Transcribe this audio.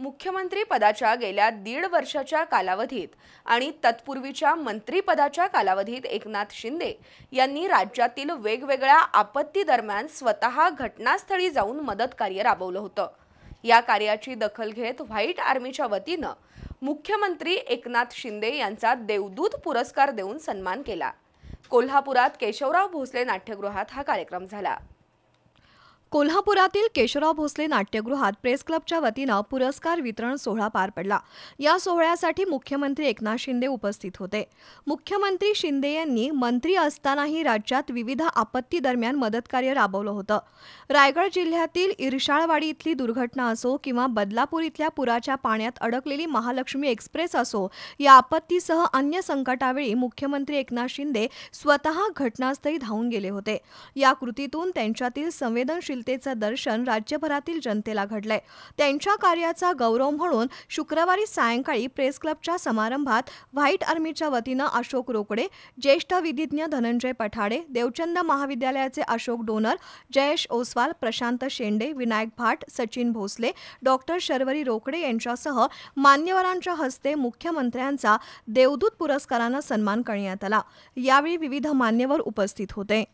मुख्यमंत्री पदाच्या गेल्या दीड वर्षाच्या कालावधीत आणि तत्पूर्वीच्या मंत्रीपदाच्या कालावधीत एकनाथ शिंदे यांनी राज्यातील वेगवेगळ्या आपत्ती दरम्यान स्वतः घटनास्थळी जाऊन मदत कार्य राबवलं होतं. या कार्याची दखल घेत व्हाईट आर्मीच्या वतीनं मुख्यमंत्री एकनाथ शिंदे यांचा देवदूत पुरस्कार देऊन सन्मान केला. कोल्हापुरात केशवराव भोसले नाट्यगृहात हा कार्यक्रम झाला. कोल्हापुरातील केशवराव भोसले नाट्यगृहात प्रेस क्लबच्या वतीनं पुरस्कार वितरण सोहळा पार पडला. या सोहळ्यासाठी मुख्यमंत्री एकनाथ शिंदे उपस्थित होते. मुख्यमंत्री शिंदे यांनी मंत्री असतानाही राज्यात विविध आपत्ती दरम्यान मदतकार्य राबवलं होतं. रायगड जिल्ह्यातील इरशाळवाडी इथली दुर्घटना असो किंवा बदलापूर इथल्या पुराच्या पाण्यात अडकलेली महालक्ष्मी एक्सप्रेस असो या आपत्तीसह अन्य संकटावेळी मुख्यमंत्री एकनाथ शिंदे स्वतः घटनास्थळी धावून गेले होते. या कृतीतून त्यांच्यातील संवेदनशील शीलतेचं दर्शन राज्यभरातील जनतेला घडलंय. त्यांच्या कार्याचा गौरव म्हणून शुक्रवारी सायंकाळी प्रेस क्लबच्या समारंभात व्हाईट आर्मीच्या वतीनं अशोक रोकडे ज्येष्ठ विधिज्ञ धनंजय पठाडे देवचंद महाविद्यालयाचे अशोक डोनर जयेश ओसवाल प्रशांत शेंडे विनायक भाट सचिन भोसले डॉक्टर शर्वरी रोकडे यांच्यासह मान्यवरांच्या हस्ते मुख्यमंत्र्यांचा देवदूत पुरस्कारानं सन्मान करण्यात आला. यावेळी विविध मान्यवर उपस्थित होते.